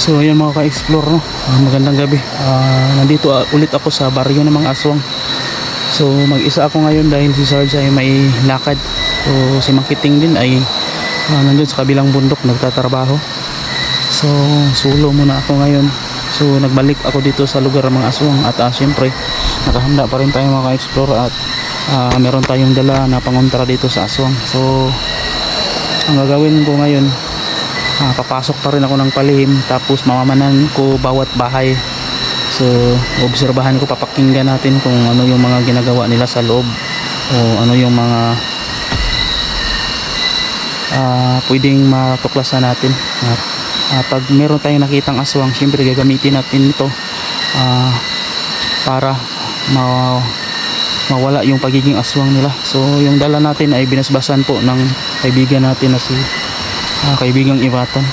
So ayan mga ka-explore no. Ah, magandang gabi. Ah, nandito ah, ulit ako sa baryo ng mga aswang. So mag-isa ako ngayon dahil si Sarge ay may lakad. So si Makiting din ay ah, nandun sa kabilang bundok nagtatrabaho. So solo muna ako ngayon. So nagbalik ako dito sa lugar ng mga aswang at ah, syempre nakahanda pa rin tayo mga ka-explore at ah, meron tayong dala na pangontra dito sa aswang. So ang gagawin ko ngayon Ah, papasok pa rin ako ng palihim tapos mamamanan ko bawat bahay. So obserbahan ko papakinggan natin kung ano yung mga ginagawa nila sa loob o ano yung mga ah, pwedeng matuklasan natin. At ah, pag meron tayong nakitang aswang syempre gagamitin natin ito ah, para ma mawala yung pagiging aswang nila. So yung dala natin ay binasbasan po ng kaibigan natin na si ah, kaibigang Iwatan.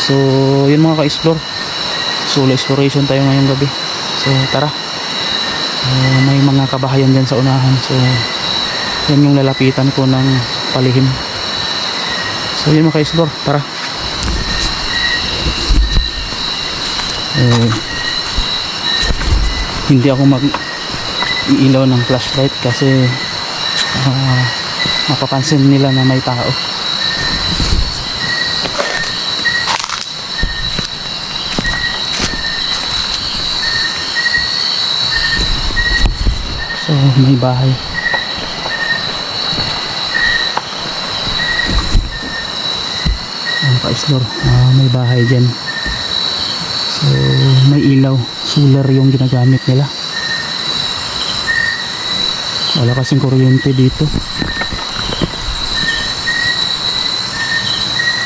So, yun mga ka-explore. Solo exploration tayo ngayong gabi. So, tara. Ah, may mga kabahayan dyan sa unahan. So, yan yung lalapitan ko ng palihim. So, yun mga ka-explore. Tara. Eh, hindi ako mag iilaw ng flashlight kasi ah, mapapansin nila na may tao. So, may bahay. Ang pa-explore. Ah, may bahay dyan. So, may ilaw. Solar yung ginagamit nila. Wala kasing kuryente dito.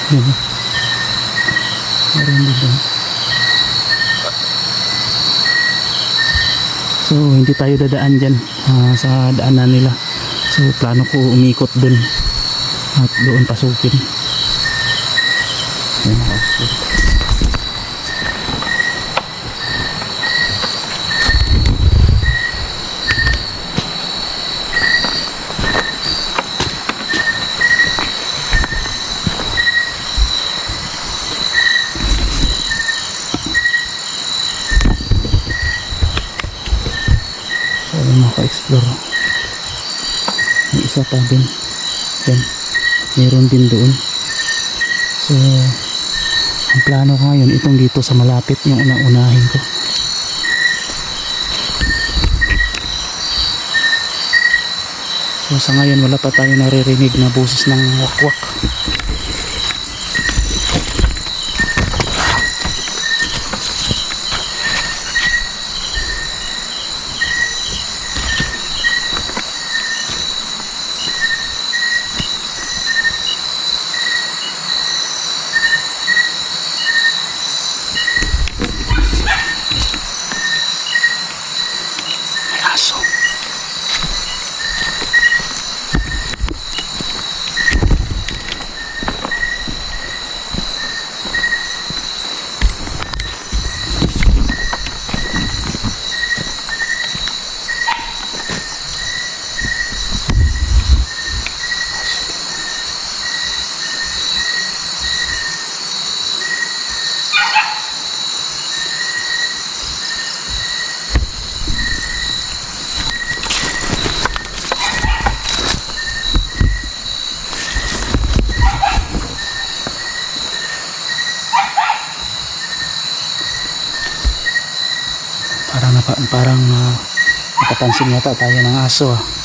Yan. Meron dito. So hindi tayo dadaan dyan ah, sa daanan nila. So plano ko umikot dun at doon pasukin. Ayan, nakauskot. So ayun mga ka-explore. Pa din. Yan. Meron din doon. So ang plano ko ngayon itong dito sa malapit yung unang-unahin ko. So sa ngayon wala pa tayo naririnig na boses ng wakwak. May aso. Parang napa, parang uh, napapansin yata tayo ng aso ah.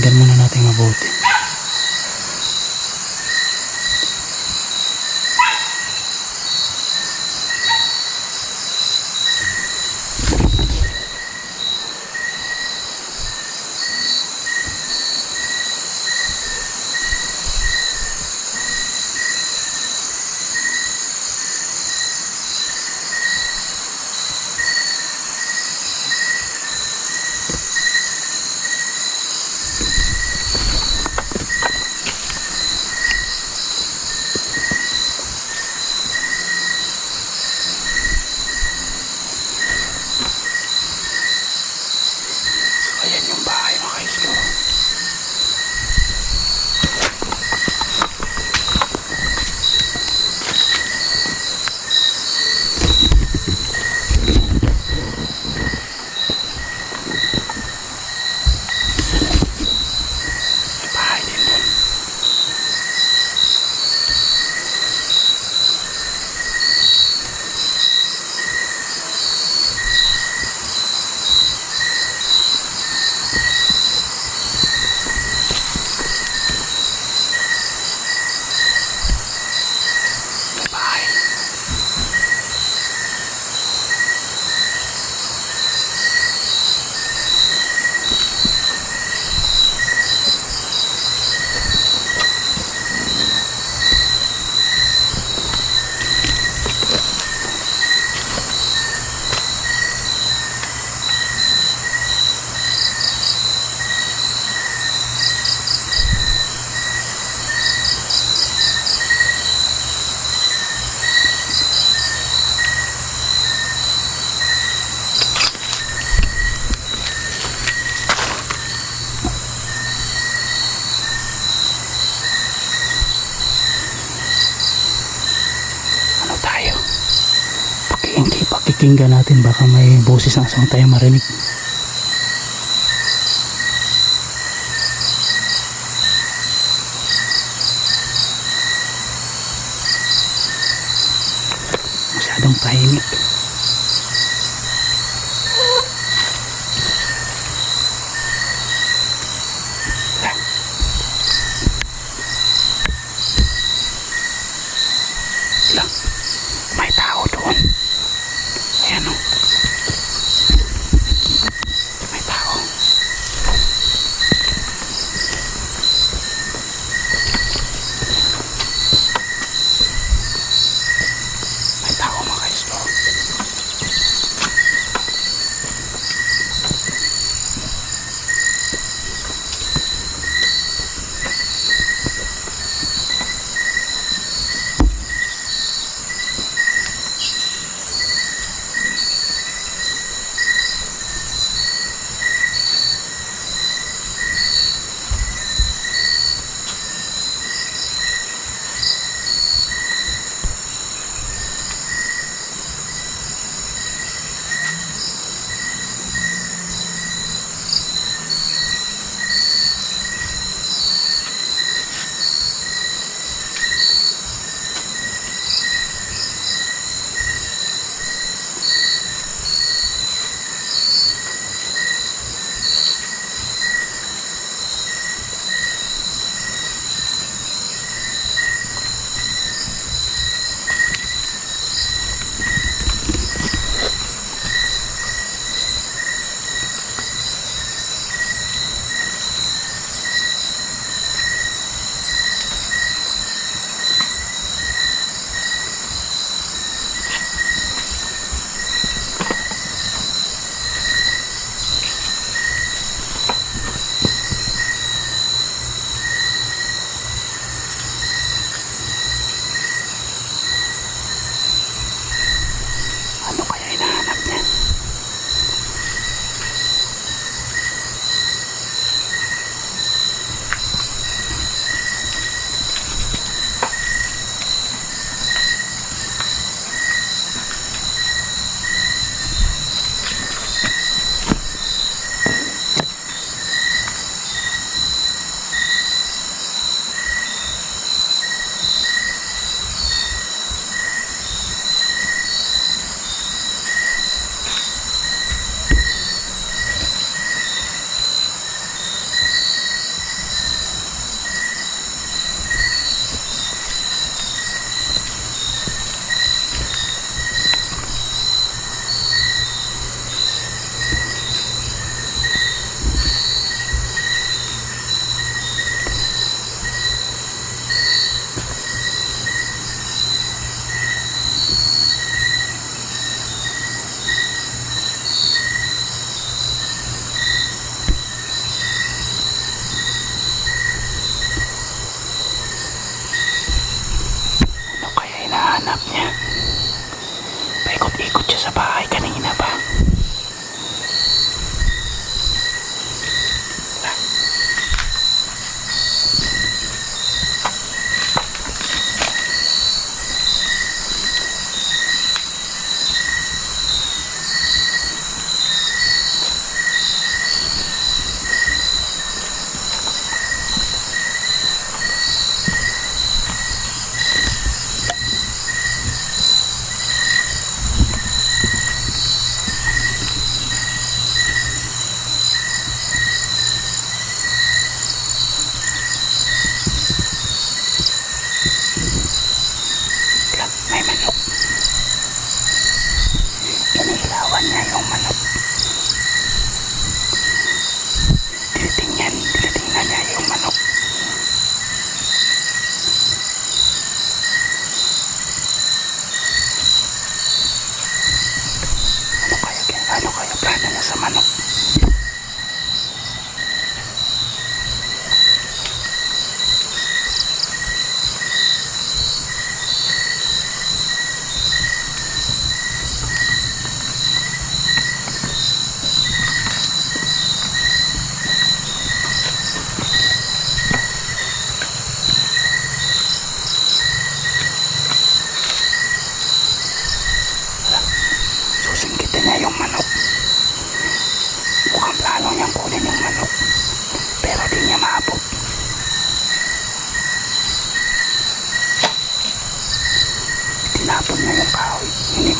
Pakinggan muna natin mabuti. Pakinggan natin baka may boses ng aswang tayo marinig.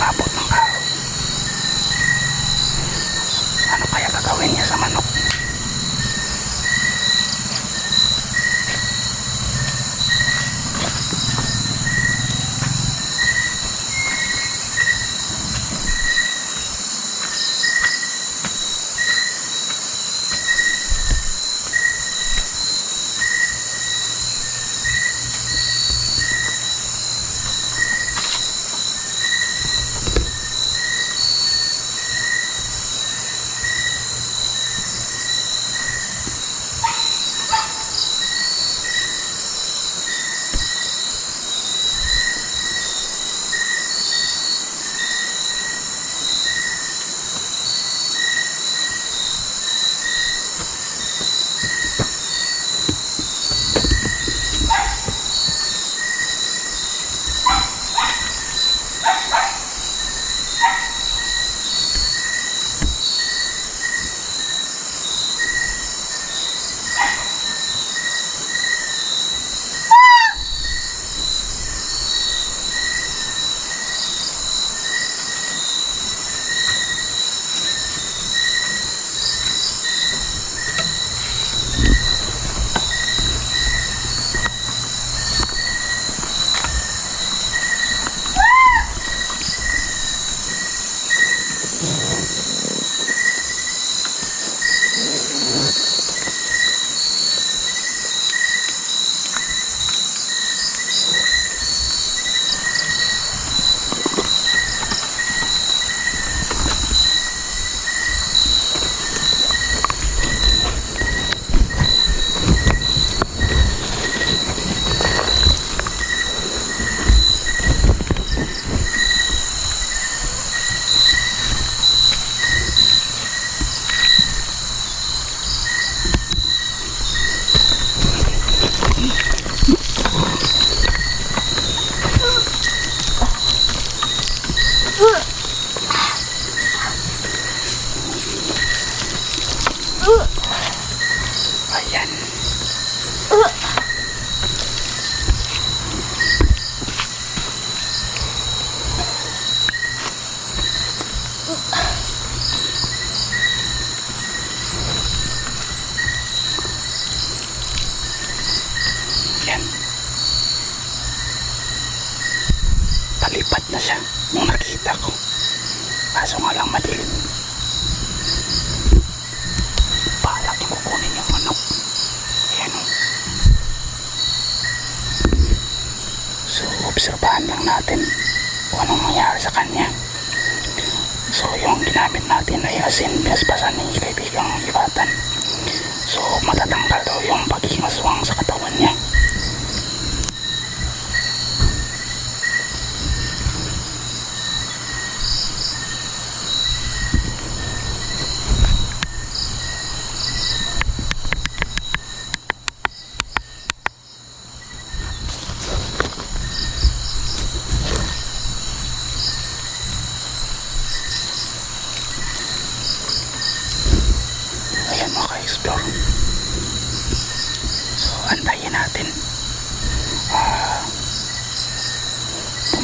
Abot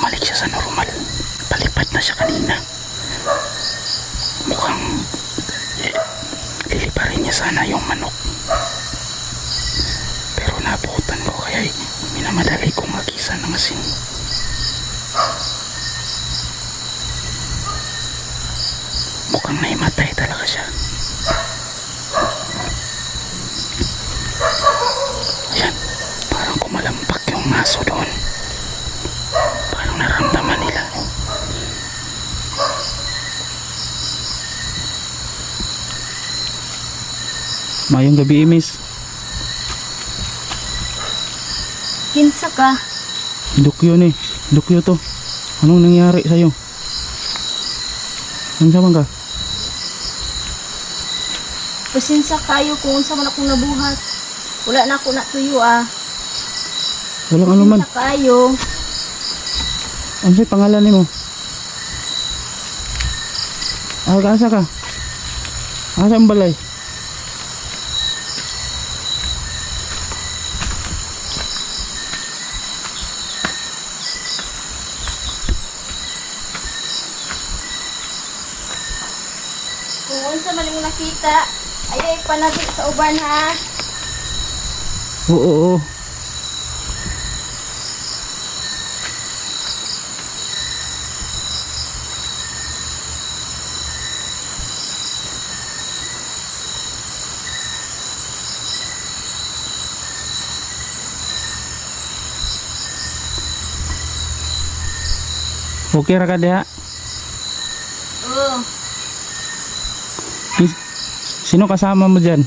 bumalik siya sa normal. Palipad na siya kanina. Mukhang eh, liliparin niya sana yung manok. Pero nabutan ko kaya minamadali kong magisa ng asin. Mukhang naimatay talaga siya. Ayan, parang kumalampak yung aso doon. Parang naramdaman nila. Mayong gabi, miss. Kinsa ka? Dukyo ni. Dukyo to. Anong nangyari sa'yo? Ano man ka? Pasinsa kayo kung unsa man akong nabuhat. Wala na ako natuyo ah. Walang ano man. Kayo. Ano sa'yo pangalan ni mo? Ah, kaasa ka? Asa ang balay? Man imong nakita, ayay panabi sa uban ha. Oo, oo, oo. Okay ra ka diha? Oo. Is- Sino kasama mo dyan?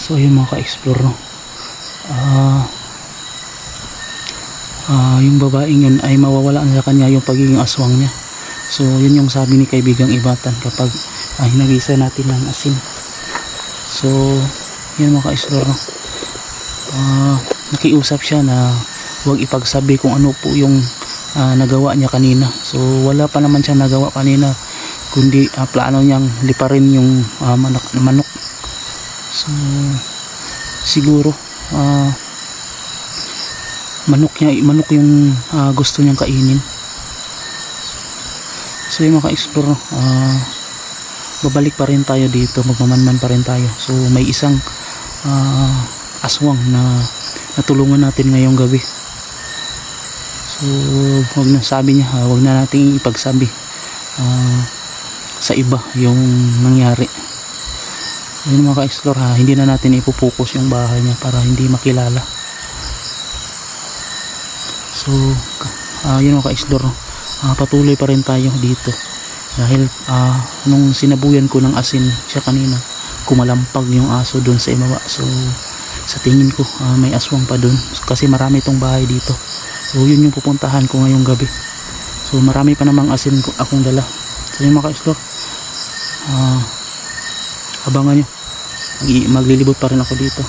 So yun mga ka-explore no. Ah ah, yung babaeng yun ay mawawala sa kanya yung pagiging aswang niya. So yun yung sabi ni kaibigang Ibatan kapag ah, hinagisa natin ng asin. So yun mga ka-explore no. Ah, nakiusap siya na huwag ipagsabi kung ano po yung ah, nagawa niya kanina. So wala pa naman siya nagawa kanina kundi ah, plano niyang liparin yung ah, manok, manok. So siguro ah manok niya manok yung ah, gusto niyang kainin. So yung mga ka-explore no, ah, babalik pa rin tayo dito, magmamanman pa rin tayo. So may isang ah, aswang na natulungan natin ngayong gabi. So wag na sabi niya, ah, wag na nating ipagsabi ah, sa iba yung nangyari. Yun mga ka-explore ha, hindi na natin ipupokus yung bahay niya para hindi makilala. So, ah yun mga ka-explore, Ah, patuloy pa rin tayo dito. Dahil ah, nung sinabuyan ko ng asin siya kanina, kumalampag yung aso doon sa imaba. So, sa tingin ko, ah, may aswang pa doon. Kasi marami itong bahay dito. So, yun yung pupuntahan ko ngayong gabi. So, marami pa namang asin ko, akong dala. So, yun mga ka-explore, ah, abangan nyo. Mag- maglilibot pa rin ako dito.